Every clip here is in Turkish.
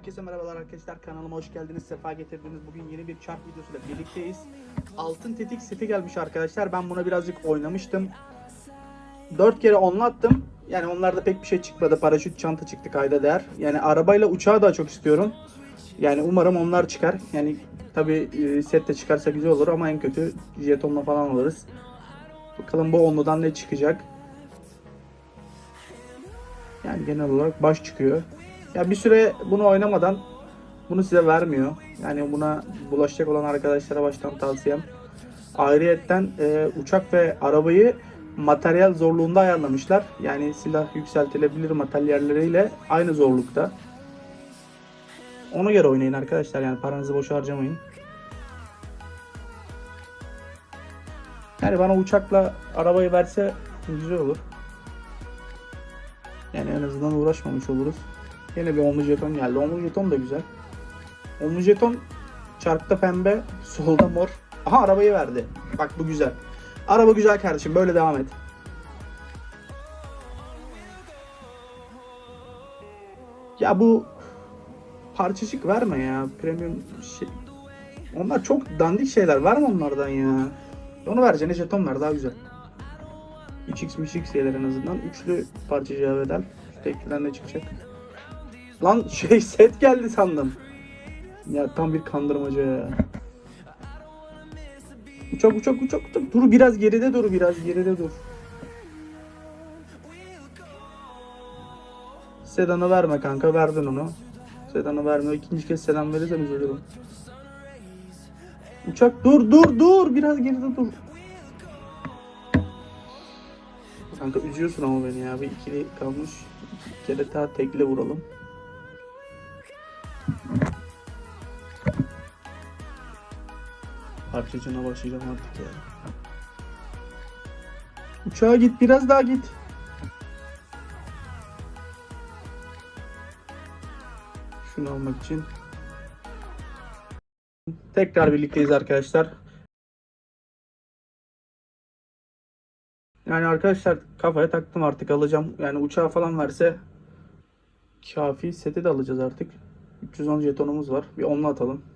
Herkese merhabalar arkadaşlar. Kanalıma hoş geldiniz sefa getirdiniz. Bugün yeni bir çarp videosuyla birlikteyiz. Altın tetik seti gelmiş arkadaşlar. Ben buna birazcık oynamıştım. 4 kere onlattım yani onlarda pek bir şey çıkmadı. Paraşüt çanta çıktı kayda değer. Yani arabayla uçağı daha çok istiyorum. Yani umarım onlar çıkar. Yani tabi set de çıkarsa güzel olur ama en kötü jetonla falan alırız. Bakalım bu onludan ne çıkacak? Yani genel olarak baş çıkıyor. Ya bir süre bunu oynamadan bunu size vermiyor. Yani buna bulaşacak olan arkadaşlara baştan tavsiyem. Ayrıyetten e, uçak ve arabayı materyal zorluğunda ayarlamışlar. Yani silah yükseltilebilir materyalleriyle aynı zorlukta. Ona göre oynayın arkadaşlar yani paranızı boş harcamayın. Yani bana uçakla arabayı verse güzel olur. Yani en azından uğraşmamış oluruz. Yine bir onlu jeton geldi. Onlu jeton da güzel. Onlu jeton çarkta pembe, solda mor. Aha arabayı verdi. Bak bu güzel. Araba güzel kardeşim. Böyle devam et. Ya bu parçacık verme ya. Premium şey. Onlar çok dandik şeyler. Verme onlardan ya. Onu vereceğine jeton ver daha güzel. 3x 3x şeyler en azından. Üçlü parçacığa bedel. Şu tekliden ne çıkacak? Lan şey set geldi sandım. Ya tam bir kandırmaca ya. Uçak uçak uçak uçak. Dur biraz geride dur biraz geride dur. Sedan'ı verme kanka verdin onu. Sedan'ı verme. İkinci kez sedan verirsem üzülürüm. Uçak dur dur dur biraz geride dur. Kanka üzüyorsun ama beni ya. Bir ikili kalmış. Bir kere daha tekle vuralım. Parçacına başlayacağım artık ya. Uçağa git biraz daha git. Şunu almak için. Tekrar birlikteyiz arkadaşlar. Yani arkadaşlar kafaya taktım artık alacağım. Yani uçağı falan verse kafi seti de alacağız artık. 310 jetonumuz var. Bir onunla atalım.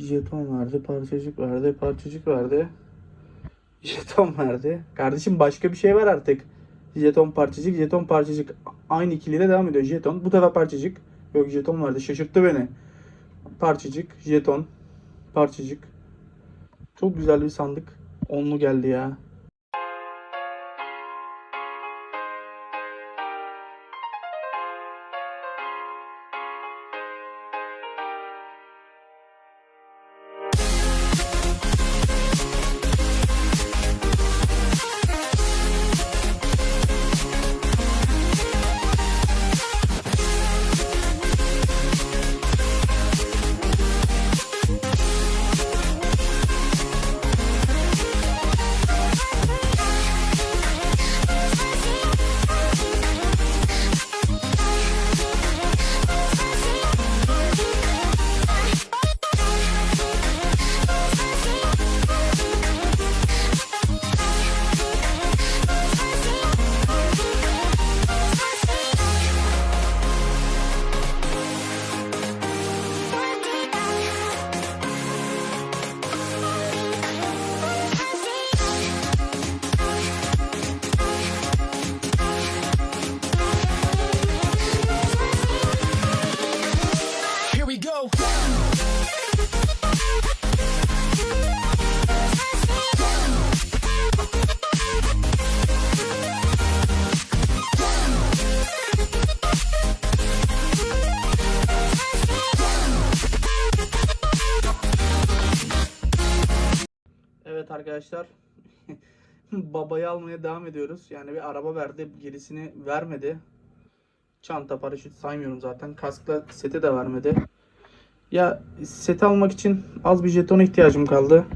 Jeton verdi, parçacık verdi, parçacık verdi. Jeton verdi. Kardeşim başka bir şey var artık. Jeton parçacık, jeton parçacık. Aynı ikiliyle devam ediyor. Jeton. Bu defa parçacık. Yok jeton verdi. Şaşırttı beni. Parçacık, jeton, parçacık. Çok güzel bir sandık. Onlu geldi ya. Arkadaşlar. Babayı almaya devam ediyoruz. Yani bir araba verdi. Gerisini vermedi. Çanta, paraşüt saymıyorum zaten. Kaskla seti de vermedi. Ya seti almak için az bir jetona ihtiyacım kaldı.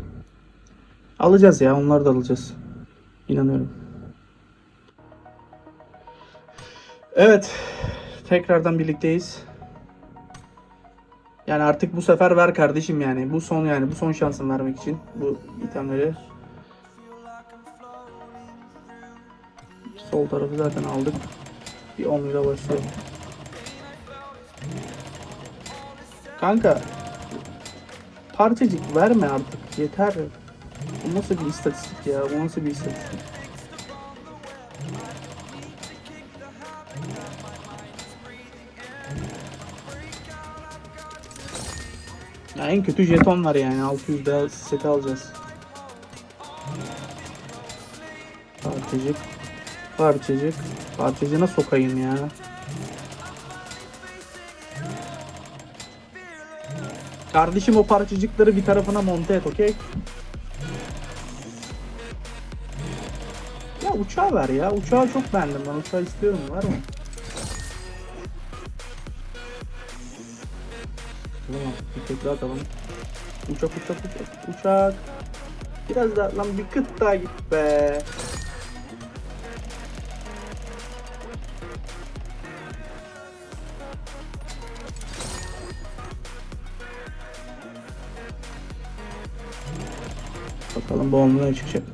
Alacağız ya. Onları da alacağız. İnanıyorum. Evet. Tekrardan birlikteyiz. Yani artık bu sefer ver kardeşim yani. Bu son yani. Bu son şansım vermek için. Bu itemleri. Sol tarafı zaten aldık. Bir onluyla başlayalım. Kanka parçacık verme artık yeter. Bu nasıl bir istatistik ya? Bu nasıl bir istatistik? Ya en kötü jeton var yani 600 daha seti alacağız. Parçacık. Parçacık. Parçacığına sokayım ya. Kardeşim o parçacıkları bir tarafına monte et okey? Ya uçağı ver ya. Uçağı çok beğendim ben. Uçağı istiyorum. Var mı? Tekrar atalım. Uçak uçak uçak. Uçak. Biraz daha lan bir kıt daha git be. Bakalım bu onunla çıkacak.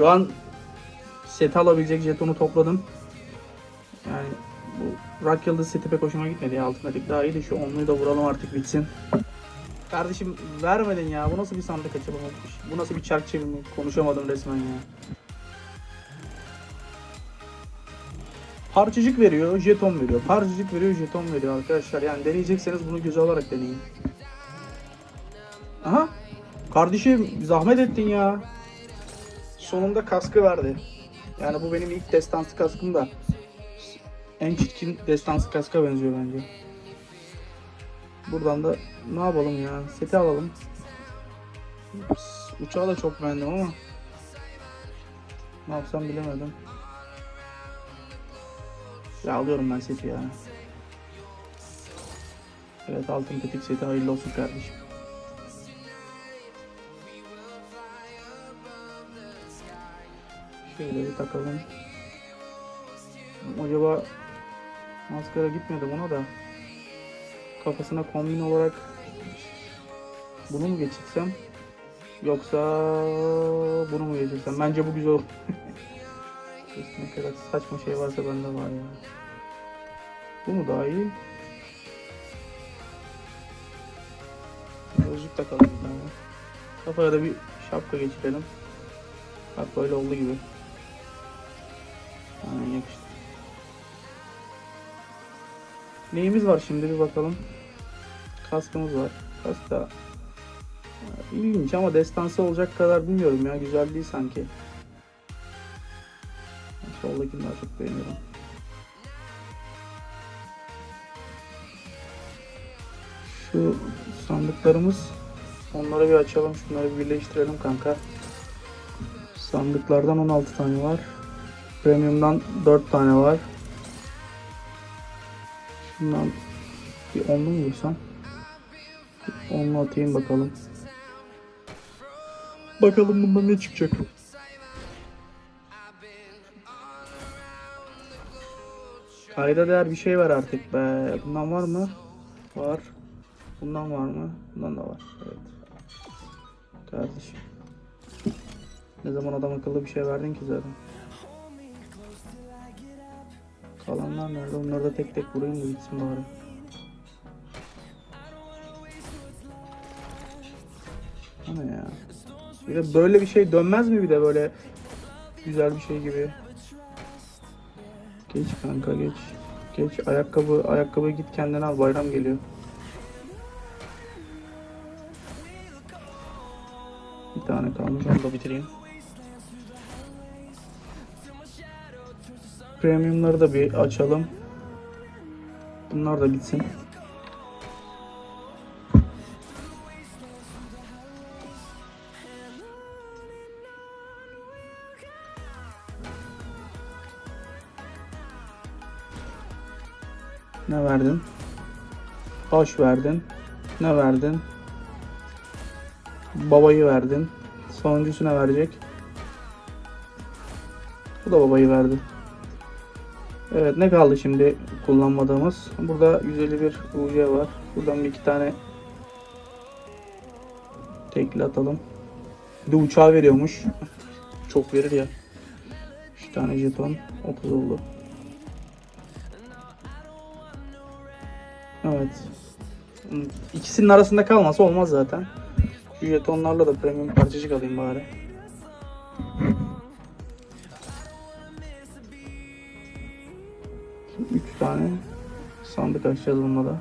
Şu an set alabilecek jetonu topladım. Yani bu Rock Yıldız seti pek hoşuma gitmedi ya. Altındadık daha iyi de şu onluyu da vuralım artık bitsin. Kardeşim vermedin ya. Bu nasıl bir sandık açılımı? Bu nasıl bir çark çevirme? Konuşamadım resmen ya. Parçacık veriyor, jeton veriyor. Parçacık veriyor, jeton veriyor arkadaşlar. Yani deneyecekseniz bunu göze alarak deneyin. Aha. Kardeşim zahmet ettin ya. Sonunda kaskı verdi. Yani bu benim ilk destansı kaskım da. En çirkin destansı kaska benziyor bence. Buradan da ne yapalım ya? Seti alalım. Uçağı da çok beğendim ama. Ne yapsam bilemedim. Ya alıyorum ben seti ya. Evet altın tetik seti hayırlı olsun kardeşim. Şöyle bir takalım. Acaba maskara gitmedi buna da kafasına kombin olarak bunu mu geçirsem yoksa bunu mu geçirsem bence bu güzel olur. ne kadar saçma şey varsa bende var ya. Bu mu daha iyi? Gözlük takalım bir tane. Kafaya da bir şapka geçirelim. Bak böyle oldu gibi. Yakıştı. Neyimiz var şimdi bir bakalım. Kaskımız var. Kask da e, ilginç ama destansı olacak kadar bilmiyorum ya. Güzel değil sanki. Soldakini daha çok beğeniyorum. Şu sandıklarımız onları bir açalım. Şunları bir birleştirelim kanka. Sandıklardan 16 tane var. Premium'dan 4 tane var. Şundan bir onlu mu vursam? Onlu atayım bakalım. Bakalım bundan ne çıkacak. Kayda değer bir şey var artık be. Bundan var mı? Var. Bundan var mı? Bundan da var. Evet. Kardeşim. Ne zaman adam akıllı bir şey verdin ki zaten. Kalanlar nerede? Onları da tek tek vurayım da gitsin bari. Ne ya? Bir de böyle bir şey dönmez mi bir de böyle güzel bir şey gibi? Geç kanka geç. Geç ayakkabı ayakkabı git kendine al bayram geliyor. Bir tane kalmış onu da bitireyim. Premiumları da bir açalım. Bunlar da bitsin. Ne verdin? Hoş verdin. Ne verdin? Babayı verdin. Sonuncusu ne verecek? Bu da babayı verdi. Evet ne kaldı şimdi kullanmadığımız? Burada 151 UC var. Buradan bir iki tane tekli atalım. Bir de uçağı veriyormuş. Çok verir ya. 3 tane jeton 30 oldu. Evet. İkisinin arasında kalmasa olmaz zaten. Şu jetonlarla da premium parçacık alayım bari. Tane sandık açacağız bununla da.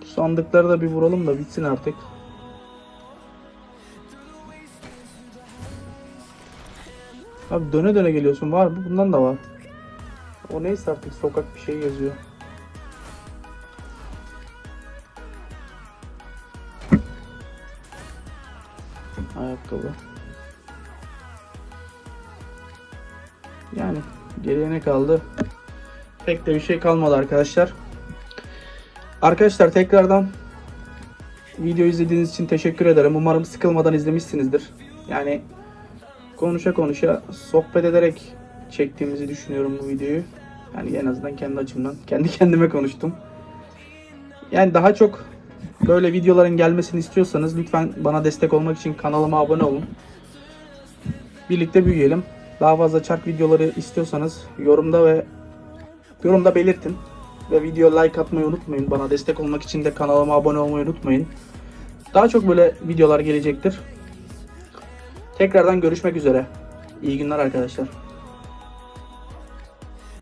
Bu sandıkları da bir vuralım da bitsin artık. Abi döne döne geliyorsun. Var mı? Bundan da var. O neyse artık sokak bir şey yazıyor. Ayakkabı. Yani geriye ne kaldı? Pek de bir şey kalmadı arkadaşlar. Arkadaşlar tekrardan video izlediğiniz için teşekkür ederim. Umarım sıkılmadan izlemişsinizdir. Yani konuşa konuşa sohbet ederek çektiğimizi düşünüyorum bu videoyu. Yani en azından kendi açımdan kendi kendime konuştum. Yani daha çok böyle videoların gelmesini istiyorsanız lütfen bana destek olmak için kanalıma abone olun. Birlikte büyüyelim. Daha fazla çark videoları istiyorsanız yorumda ve yorumda belirtin. Ve video like atmayı unutmayın. Bana destek olmak için de kanalıma abone olmayı unutmayın. Daha çok böyle videolar gelecektir. Tekrardan görüşmek üzere. İyi günler arkadaşlar.